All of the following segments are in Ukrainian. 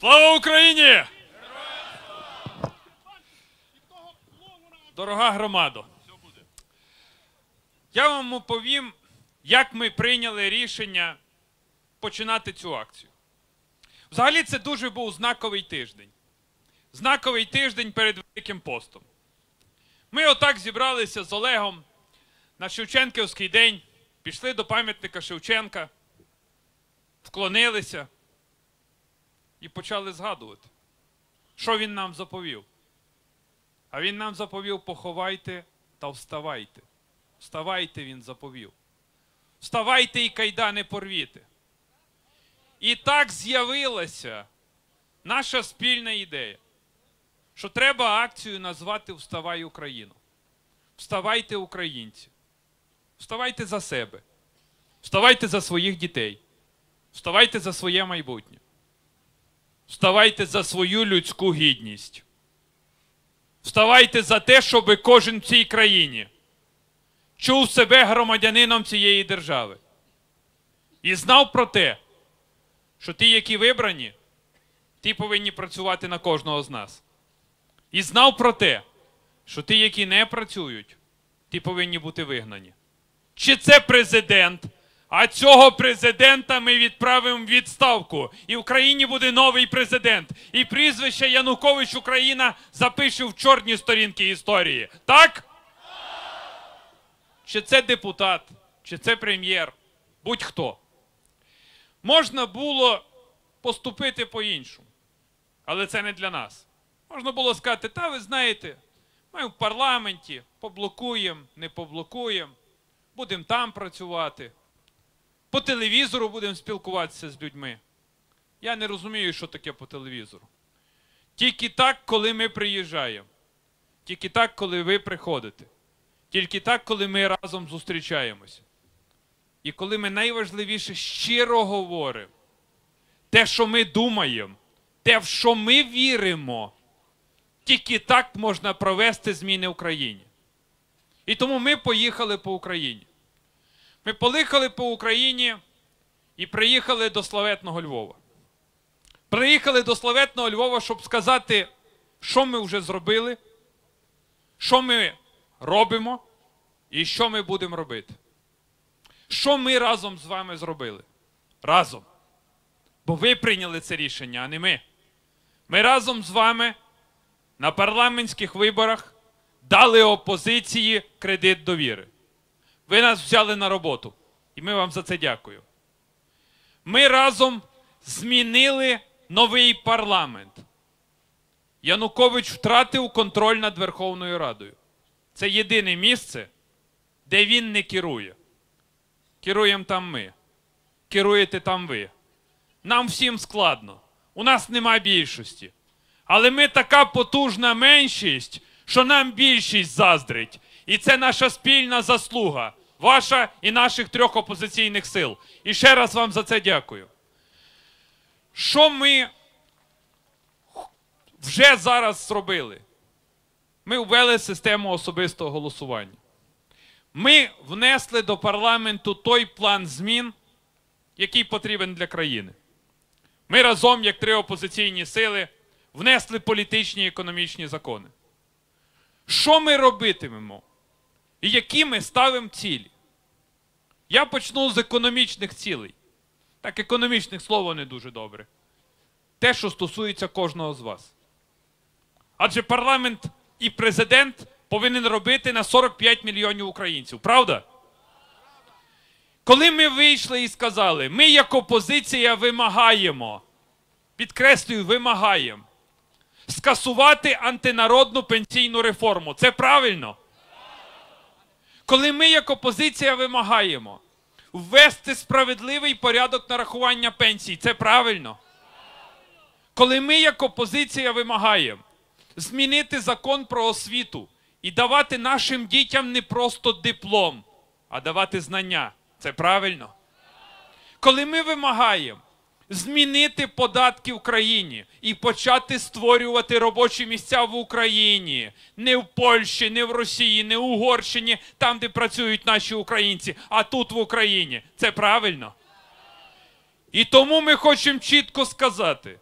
Слава Україні! Дорога громадо, я вам оповім, як ми прийняли рішення починати цю акцію. Взагалі, це дуже був знаковий тиждень. Знаковий тиждень перед Великим постом. Ми отак зібралися з Олегом на Шевченківський день, пішли до пам'ятника Шевченка, вклонилися і почали згадувати, що він нам заповів. А він нам заповів поховайте та вставайте. Вставайте, він заповів. Вставайте і кайдани порвіте. І так з'явилася наша спільна ідея, що треба акцію назвати Вставай Україну. Вставайте, українці. Вставайте за себе. Вставайте за своїх дітей. Вставайте за своє майбутнє. Вставайте за свою людську гідність. Вставайте за те, щоб кожен в цій країні чув себе громадянином цієї держави. І знав про те, що ті, які вибрані, ті повинні працювати на кожного з нас. І знав про те, що ті, які не працюють, ті повинні бути вигнані. Чи це президент? А цього президента ми відправимо в відставку. І в країні буде новий президент. І прізвище Янукович Україна запише в чорні сторінки історії. Так? Чи це депутат, чи це прем'єр, будь-хто. Можна було поступити по-іншому. Але це не для нас. Можна було сказати, та ви знаєте, ми в парламенті поблокуємо, не поблокуємо, будемо там працювати. По телевізору будемо спілкуватися з людьми. Я не розумію, що таке по телевізору. Тільки так, коли ми приїжджаємо. Тільки так, коли ви приходите. Тільки так, коли ми разом зустрічаємося. І коли ми найважливіше щиро говоримо, те, що ми думаємо, те, в що ми віримо, тільки так можна провести зміни в країні. І тому ми поїхали по Україні. Ми поїхали по Україні і приїхали до славетного Львова. Приїхали до славетного Львова, щоб сказати, що ми вже зробили, що ми робимо і що ми будемо робити. Що ми разом з вами зробили? Разом. Бо ви прийняли це рішення, а не ми. Ми разом з вами на парламентських виборах дали опозиції кредит довіри. Ви нас взяли на роботу. І ми вам за це дякуємо. Ми разом змінили новий парламент. Янукович втратив контроль над Верховною Радою. Це єдине місце, де він не керує. Керуємо там ми. Керуєте там ви. Нам всім складно. У нас нема більшості. Але ми така потужна меншість, що нам більшість заздрить. І це наша спільна заслуга, ваша і наших трьох опозиційних сил. І ще раз вам за це дякую. Що ми вже зараз зробили? Ми ввели систему особистого голосування. Ми внесли до парламенту той план змін, який потрібен для країни. Ми разом, як три опозиційні сили, внесли політичні і економічні закони. Що ми робитимемо? І які ми ставимо цілі? Я почну з економічних цілей. Так, економічних слово не дуже добре. Те, що стосується кожного з вас. Адже парламент і президент повинен робити на 45 мільйонів українців. Правда? Коли ми вийшли і сказали, ми як опозиція вимагаємо, підкреслюю, вимагаємо, скасувати антинародну пенсійну реформу. Це правильно? Коли ми як опозиція вимагаємо ввести справедливий порядок нарахування пенсій, це правильно? Коли ми як опозиція вимагаємо змінити закон про освіту і давати нашим дітям не просто диплом, а давати знання, це правильно? Коли ми вимагаємо змінити податки в країні і почати створювати робочі місця в Україні, не в Польщі, не в Росії, не в Угорщині, там, де працюють наші українці, а тут в Україні. Це правильно. І тому ми хочемо чітко сказати: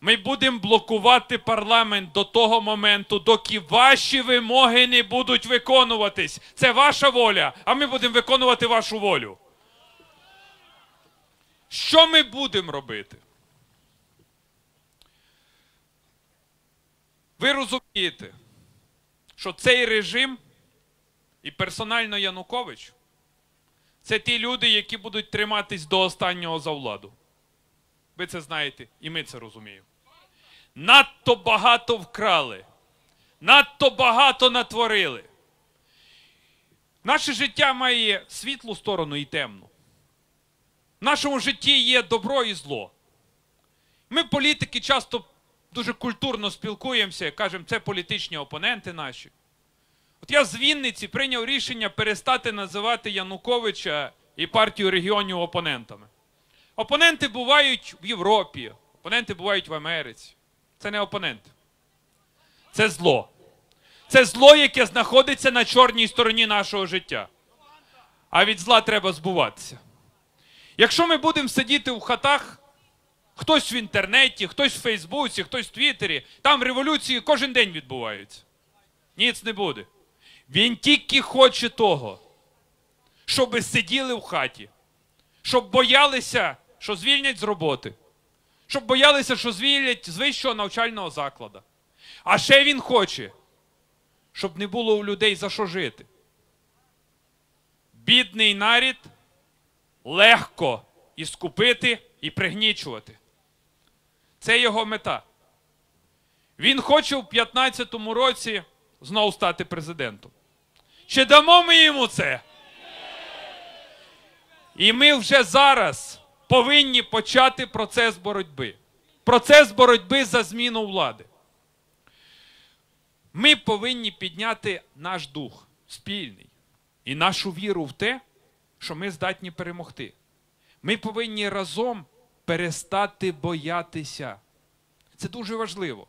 Ми будемо блокувати парламент до того моменту, доки ваші вимоги не будуть виконуватись. Це ваша воля, а ми будемо виконувати вашу волю. Що ми будемо робити? Ви розумієте, що цей режим і персонально Янукович це ті люди, які будуть триматись до останнього за владу. Ви це знаєте, і ми це розуміємо. Надто багато вкрали, надто багато натворили. Наше життя має світлу сторону і темну. В нашому житті є добро і зло. Ми, політики, часто дуже культурно спілкуємося, кажемо, це політичні опоненти наші. От я з Вінниці прийняв рішення перестати називати Януковича і партію регіонів опонентами. Опоненти бувають в Європі, опоненти бувають в Америці. Це не опоненти. Це зло. Це зло, яке знаходиться на чорній стороні нашого життя. А від зла треба збуватися. Якщо ми будемо сидіти в хатах, хтось в інтернеті, хтось в Фейсбуці, хтось в Твіттері, там революції кожен день відбуваються. Ніц не буде. Він тільки хоче того, щоб сиділи в хаті, щоб боялися, що звільнять з роботи, щоб боялися, що звільнять з вищого навчального закладу. А ще він хоче, щоб не було у людей за що жити. Бідний нарід легко і скупити, і пригнічувати. Це його мета. Він хоче в 15-му році знову стати президентом. Чи дамо ми йому це? І ми вже зараз повинні почати процес боротьби. Процес боротьби за зміну влади. Ми повинні підняти наш дух спільний і нашу віру в те, що ми здатні перемогти. Ми повинні разом перестати боятися. Це дуже важливо.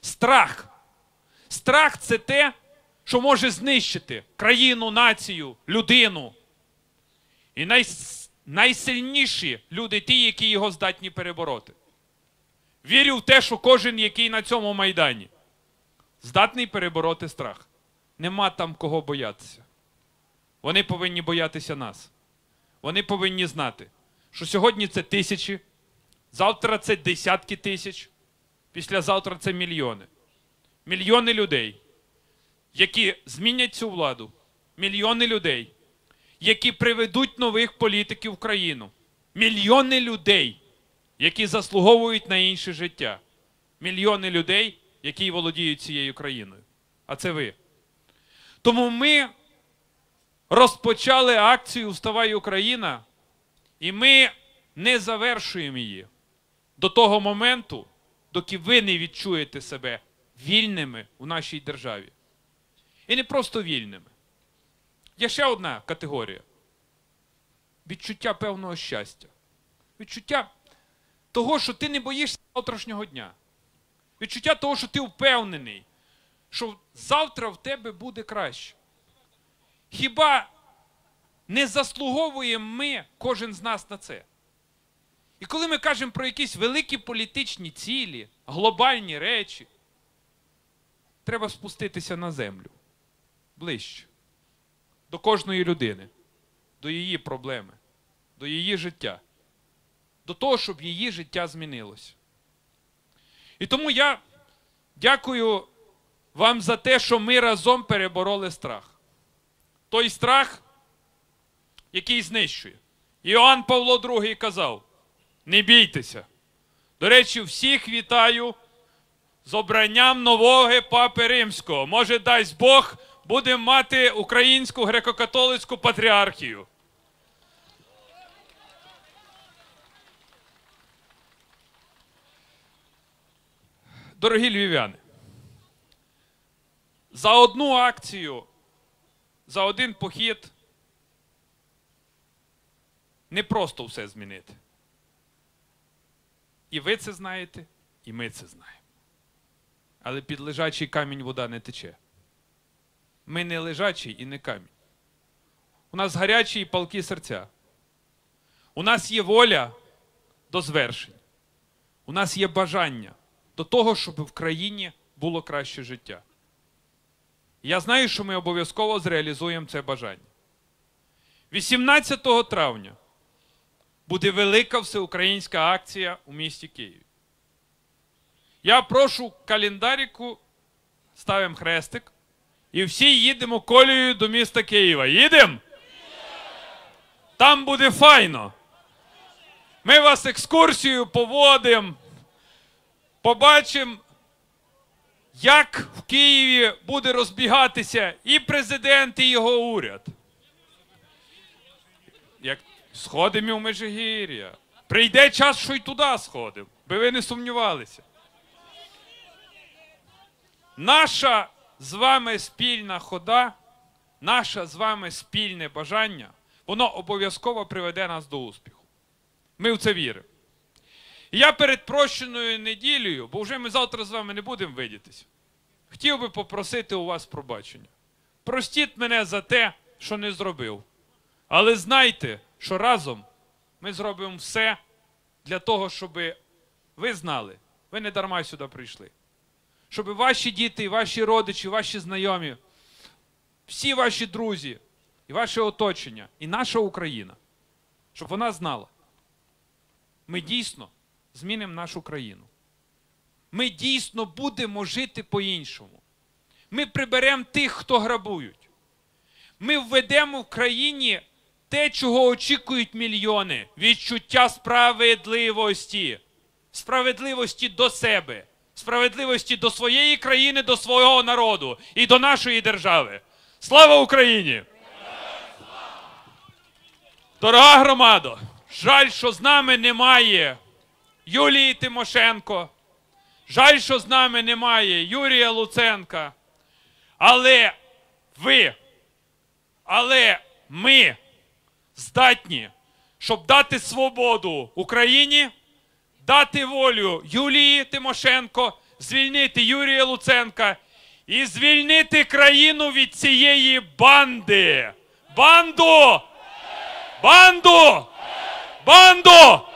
Страх. Страх це те, що може знищити країну, націю, людину. І най... найсильніші люди ті, які його здатні перебороти. Вірю в те, що кожен, який на цьому майдані, здатний перебороти страх. Нема там кого боятися. Вони повинні боятися нас. Вони повинні знати, що сьогодні це тисячі, завтра це десятки тисяч, післязавтра це мільйони. Мільйони людей, які змінять цю владу, мільйони людей, які приведуть нових політиків в країну, мільйони людей, які заслуговують на інше життя, мільйони людей, які володіють цією країною. А це ви. Тому ми розпочали акцію Вставай Україна, і ми не завершуємо її до того моменту, доки ви не відчуєте себе вільними у нашій державі. І не просто вільними. Є ще одна категорія: відчуття певного щастя. Відчуття того, що ти не боїшся завтрашнього дня. Відчуття того, що ти впевнений, що завтра в тебе буде краще. Хіба не заслуговуємо ми, кожен з нас на це? І коли ми кажемо про якісь великі політичні цілі, глобальні речі, треба спуститися на землю ближче до кожної людини, до її проблеми, до її життя, до того, щоб її життя змінилося. І тому я дякую вам за те, що ми разом перебороли страх. Той страх, який знищує. Іоанн Павло II казав: не бійтеся. До речі, всіх вітаю з обранням нового папи римського. Може, дасть Бог, будемо мати українську греко-католицьку патріархію. Дорогі львів'яни, за одну акцію, за один похід не просто все змінити. І ви це знаєте, і ми це знаємо. Але під лежачий камінь вода не тече. Ми не лежачий і не камінь. У нас гарячі і палкі серця. У нас є воля до звершень. У нас є бажання до того, щоб в країні було краще життя. Я знаю, що ми обов'язково зреалізуємо це бажання. 18 травня буде велика всеукраїнська акція у місті Києві. Я прошу календаріку, ставимо хрестик, і всі їдемо колією до міста Києва. Їдемо? Там буде файно. Ми вас екскурсію поводимо, побачимо, як в Києві буде розбігатися і президент, і його уряд. Як сходимо в Межигір'я. Прийде час, що й туди сходимо, би ви не сумнівалися. Наша з вами спільна хода, наше з вами спільне бажання, воно обов'язково приведе нас до успіху. Ми в це віримо. І я перед прощеною неділею, бо вже ми завтра з вами не будемо видітися, хотів би попросити у вас пробачення. Простіть мене за те, що не зробив. Але знайте, що разом ми зробимо все для того, щоб ви знали, ви не дарма сюди прийшли. Щоб ваші діти, ваші родичі, ваші знайомі, всі ваші друзі, і ваше оточення, і наша Україна, щоб вона знала, ми дійсно змінимо нашу країну. Ми дійсно будемо жити по-іншому. Ми приберемо тих, хто грабують. Ми введемо в країні те, чого очікують мільйони відчуття справедливості, справедливості до себе, справедливості до своєї країни, до свого народу і до нашої держави. Слава Україні! Дорога громадо! Жаль, що з нами немає Юлії Тимошенко. Жаль, що з нами немає Юрія Луценка. Але ви, але ми здатні, щоб дати свободу Україні, дати волю Юлії Тимошенко, звільнити Юрія Луценка і звільнити країну від цієї банди. Банду! Банду! Банду!